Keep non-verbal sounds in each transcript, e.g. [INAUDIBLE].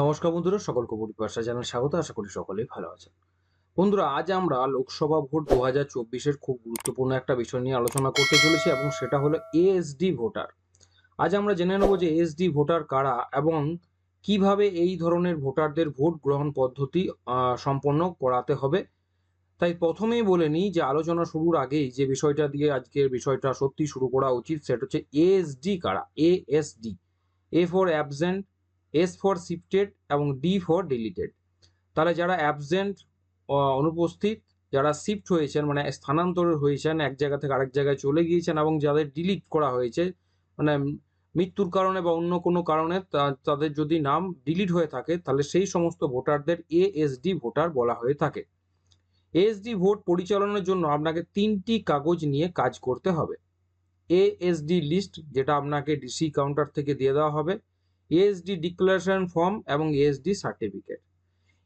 নমস্কার বন্ধুরা, সকলকে পরিভাষা জানার স্বাগত, আশা করি সকলেই ভালো আছেন। বন্ধুরা, আজ আমরা লোকসভা ভোট দু হাজার চব্বিশের খুব গুরুত্বপূর্ণ একটা বিষয় নিয়ে আলোচনা করতে চলেছি এবং সেটা হলো এএসডি ভোটার। আজ আমরা জেনে নেব যে এএসডি ভোটার কারা এবং কীভাবে এই ধরনের ভোটারদের ভোট গ্রহণ পদ্ধতি সম্পন্ন করাতে হবে। তাই প্রথমেই বলে নিই যে আলোচনা শুরুর আগেই যে বিষয়টা দিয়ে আজকের বিষয়টা সত্যি শুরু করা উচিত, সেটা হচ্ছে এএসডি কারা ASD A for absent S for shifted এবং ডি ফর ডিলিটেড তাহলে যারা অ্যাবসেন্ট অনুপস্থিত, যারা শিফট হয়েছেন মানে স্থানান্তর হয়েছেন, এক জায়গা থেকে আরেক জায়গায় চলে গিয়েছেন এবং যাদের ডিলিট করা হয়েছে মানে মৃত্যুর কারণে বা অন্য কোনো কারণে তাদের যদি নাম ডিলিট হয়ে থাকে, তাহলে সেই সমস্ত ভোটারদের এএসডি ভোটার বলা হয়ে থাকে। এএসডি ভোট পরিচালনার জন্য আপনাকে তিনটি কাগজ নিয়ে কাজ করতে হবে। এএসডি লিস্ট যেটা আপনাকে ডিসি কাউন্টার থেকে দিয়ে দেওয়া হবে। এএসডি ডিক্লারেশন ফর্ম এবং এএসডি সার্টিফিকেট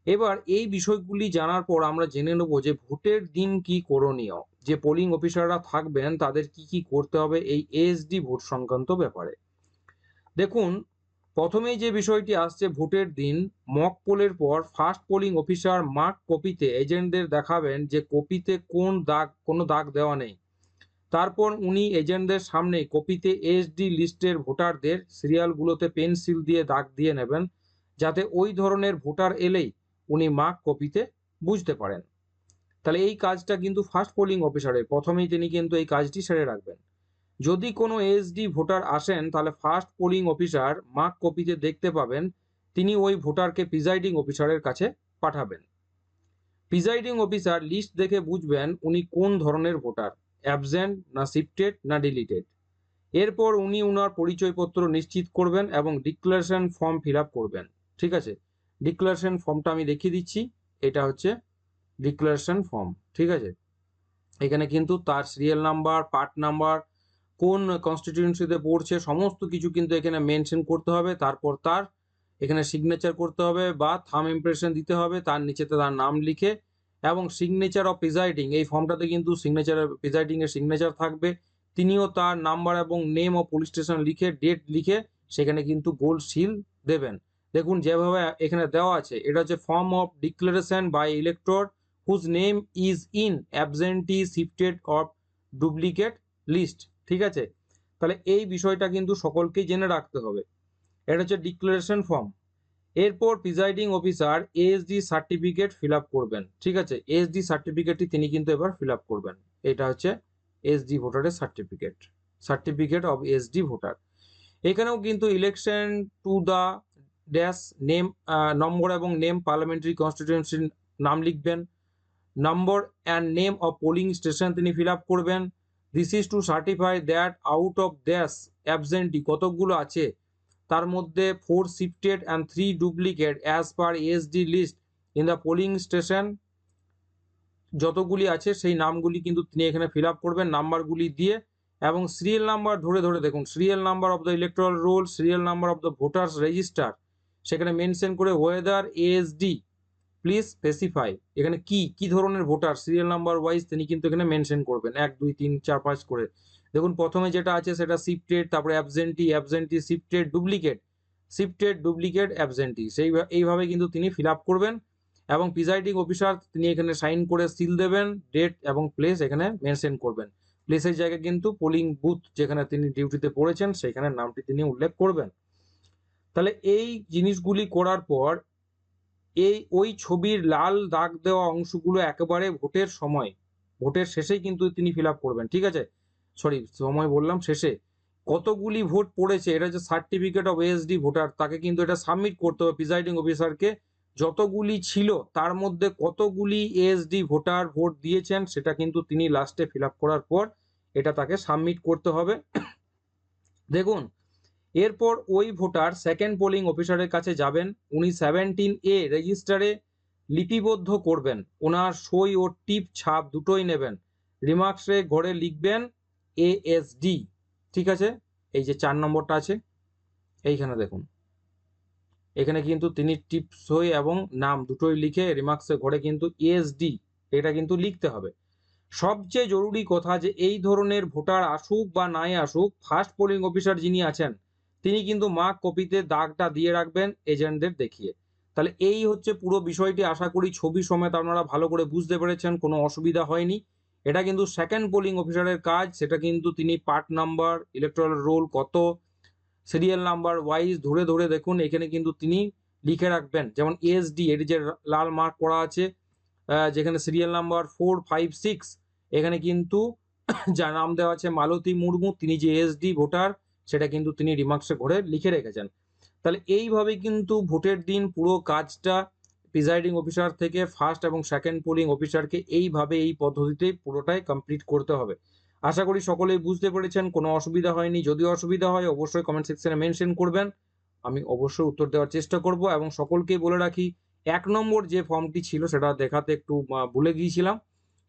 এবার এই বিষয়গুলি জানার পর আমরা জেনে নেব যে ভোটের দিন কি করণীয়, যে পোলিং অফিসাররা থাকবেন তাদের কি কি করতে হবে এই এএসডি ভোট সংক্রান্ত ব্যাপারে। দেখুন, প্রথমেই যে বিষয়টি আসছে ভোটের দিন মক পোলের পর ফার্স্ট পোলিং অফিসার মার্ক কপিতে এজেন্টদের দেখাবেন যে কপিতে কোন দাগ, কোনো দাগ দেওয়া নেই। তারপর উনি এজেন্টদের সামনে কপিতে এসডি লিস্টের ভোটারদের সিরিয়ালগুলোতে পেন্সিল দিয়ে দাগ দিয়ে নেবেন, যাতে ওই ধরনের ভোটার এলেই উনি মার্ক কপিতে বুঝতে পারেন। তাহলে এই কাজটা কিন্তু ফার্স্ট পোলিং অফিসারের, প্রথমেই তিনি কিন্তু এই কাজটি সেরে রাখবেন। যদি কোনো এসডি ভোটার আসেন, তাহলে ফার্স্ট পোলিং অফিসার মার্ক কপিতে দেখতে পাবেন, তিনি ওই ভোটারকে প্রিজাইডিং অফিসারের কাছে পাঠাবেন। প্রিজাইডিং অফিসার লিস্ট দেখে বুঝবেন উনি কোন ধরনের ভোটার। অ্যাবসেন্ট না শিফটেড না ডিলিটেড এরপর উনি উনার পরিচয়পত্র নিশ্চিত করবেন এবং ডিক্লারেশন ফর্ম ফিল করবেন। ঠিক আছে? ডিক্লারেশন ফর্মটা আমি দেখিয়ে দিচ্ছি। এটা হচ্ছে ডিক্লারেশন ফর্ম ঠিক আছে? এখানে কিন্তু তার সিরিয়াল নাম্বার পার্ট নাম্বার কোন কনস্টিটিউয়েন্সিতে পড়ছে, সমস্ত কিছু কিন্তু এখানে মেনশন করতে হবে। তারপর তার এখানে সিগনেচার করতে হবে বা থাম ইমপ্রেশন দিতে হবে। তার নিচেতে তার নাম লিখে এবং সিগনেচার অফ প্রিজাইডিং এই ফর্মটাতে কিন্তু সিগনেচার প্রিজাইডিং এর সিগনেচার থাকবে। তিনিও তার নাম্বার এবং নেম ও পুলিশ স্টেশন লিখে ডেট লিখে সেখানে কিন্তু গোল্ড সিল দেবেন। দেখুন যেভাবে এখানে দেওয়া আছে, এটা হচ্ছে form of declaration by elector whose name is in absentee shifted of duplicate list ঠিক আছে? তাহলে এই বিষয়টা কিন্তু সকলকেই জেনে রাখতে হবে। এটা হচ্ছে ডিক্লারেশন ফর্ম এরপর presiding officer ASD certificate fill করবেন। ঠিক আছে? এসডি সার্টিফিকেটটি তিনি কিন্তু এবার ফিল করবেন। এটা হচ্ছে এসডি ভোটারের certificate certificate of SD voter এখানেও কিন্তু election to the dash name number এবং নেম পার্লামেন্টারি কনস্টিটিউয়েন্সির নাম লিখবেন। Number and name of polling station তিনি ফিল করবেন। This is to certify that out of dash absentee কতকগুলো আছে? তার মধ্যে four shifted and three duplicate as per SD list in the polling station যতগুলি আছে সেই নামগুলি কিন্তু তিনি এখানে ফিল আপ করবেন নাম্বারগুলি দিয়ে এবং সিরিয়াল নাম্বার ধরে ধরে দেখুন serial number of the electoral roll serial number of the voters register সেখানে মেনশন করে ওয়েদার এএসডি প্লিজ স্পেসিফাই এখানে কি কি ধরনের ভোটার সিরিয়াল নাম্বার ওয়াইজ তিনি কিন্তু এখানে মেনশন করবেন। এক, দুই, তিন, চার, পাঁচ করে। দেখুন, প্রথমে যেটা আছে সেটা শিফটেড তারপরে absentee absentee shifted duplicate shifted duplicate absentee সেই এইভাবে কিন্তু তিনি ফিল করবেন এবং প্রিজাইডিং অফিসার তিনি এখানে সাইন করে সিল দেবেন ডেট এবং প্লেস এখানে মেনশন করবেন। প্লেসের জায়গায় কিন্তু পোলিং বুথ যেখানে তিনি ডিউটিতে পড়েছেন, সেখানে নামটি তিনি উল্লেখ করবেন। তাহলে এই জিনিসগুলি করার পর এই, ওই ছবির লাল দাগ দেওয়া অংশগুলো একেবারে ভোটের সময়, ভোটের শেষেই কিন্তু তিনি ফিল করবেন, ঠিক আছে? সরি সময় বললাম শেষে। কতগুলি ভোট পড়েছে? এটা হচ্ছে সার্টিফিকেট অফ এএসডি ভোটার তাকে কিন্তু এটা সাবমিট করতে হবে প্রিজাইডিং অফিসারকে যতগুলি ছিল, তার মধ্যে কতগুলি এএসডি ভোটার ভোট দিয়েছেন, সেটা কিন্তু তিনি লাস্টে ফিল করার পর এটা তাকে সাবমিট করতে হবে। [COUGHS] দেখুন, এরপর ওই ভোটার সেকেন্ড পোলিং অফিসারের কাছে যাবেন। উনি সেভেন্টিন এ রেজিস্টারে লিপিবদ্ধ করবেন। ওনার সই ও টিপ ছাপ দুটোই নেবেন। রিমার্কসে ঘরে লিখবেন এএসডি ঠিক আছে? এই যে চার নম্বরটা আছে, এইখানে দেখুন। এখানে কিন্তু তিনি টিপ সই এবং নাম দুটোই লিখে রিমার্কসে ঘরে কিন্তু এএসডি এটা কিন্তু লিখতে হবে। সবচেয়ে জরুরি কথা যে এই ধরনের ভোটার আসুক বা নাই আসুক ফার্স্ট পোলিং অফিসার যিনি আছেন, তিনি কিন্তু মার্ক কপিতে দাগটা দিয়ে রাখবেন এজেন্টদের দেখিয়ে। তাহলে এই হচ্ছে পুরো বিষয়টি। আশা করি ছবি সমেত আপনারা ভালো করে বুঝতে পেরেছেন, কোনো অসুবিধা হয়নি। এটা কিন্তু সেকেন্ড পোলিং অফিসারের কাজ, সেটা কিন্তু তিনি পার্ট নাম্বার ইলেকট্রাল রোল কত সিরিয়াল নাম্বার ওয়াইজ ধরে ধরে দেখুন, এখানে কিন্তু তিনি লিখে রাখবেন। যেমন এসডি এটি যে লাল মার্ক করা আছে যেখানে serial number four five six এখানে কিন্তু যার নাম দেওয়া আছে মালতী মুর্মু, তিনি যে এসডি ভোটার সেটা কিন্তু তিনি রিমার্কসে ঘরে লিখে রেখেছেন। তাহলে এইভাবে কিন্তু ভোটের দিন পুরো কাজটা প্রিজাইডিং অফিসার থেকে ফার্স্ট এবং সেকেন্ড পোলিং অফিসারকে এইভাবে এই পদ্ধতিতে পুরোটাই কমপ্লিট করতে হবে। আশা করি সকলেই বুঝতে পেরেছেন, কোনো অসুবিধা হয়নি। যদি অসুবিধা হয়, অবশ্যই কমেন্ট সেকশনে মেনশন করবেন। আমি অবশ্যই উত্তর দেওয়ার চেষ্টা করব এবং সকলকেই বলে রাখি, এক নম্বর যে ফর্মটি ছিল সেটা দেখাতে একটু ভুলে গিয়েছিলাম।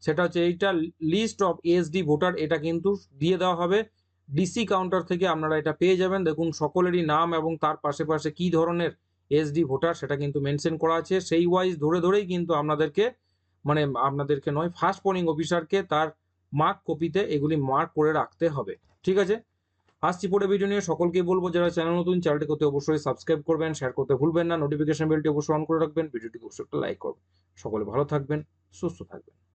সেটা হচ্ছে এইটা লিস্ট অফ এসডি ভোটার এটা কিন্তু দিয়ে দেওয়া হবে। ডিসি কাউন্টার থেকে আপনারা এটা পেয়ে যাবেন। দেখুন, সকলেরই নাম এবং তার পাশে পাশে কি ধরনের এসডি ভোটার সেটা কিন্তু মেনশন করা আছে। সেই ওয়াইজ ধরে ধরেই কিন্তু আপনাদেরকে মানে আপনাদেরকে নয় ফার্স্ট পোলিং অফিসারকে তার মার্ক কপিতে এগুলি মার্ক করে রাখতে হবে। ঠিক আছে? আসছি পরে ভিডিও নিয়ে। সকলকেই বলব, যারা চ্যানেল নতুন চ্যানেলটি করতে অবশ্যই সাবস্ক্রাইব করবেন শেয়ার করতে ভুলবেন না নোটিফিকেশন বেলটি অবশ্যই অন করে রাখবেন ভিডিওটি অবশ্যই একটা লাইক করবেন। সকলে ভালো থাকবেন, সুস্থ থাকবেন।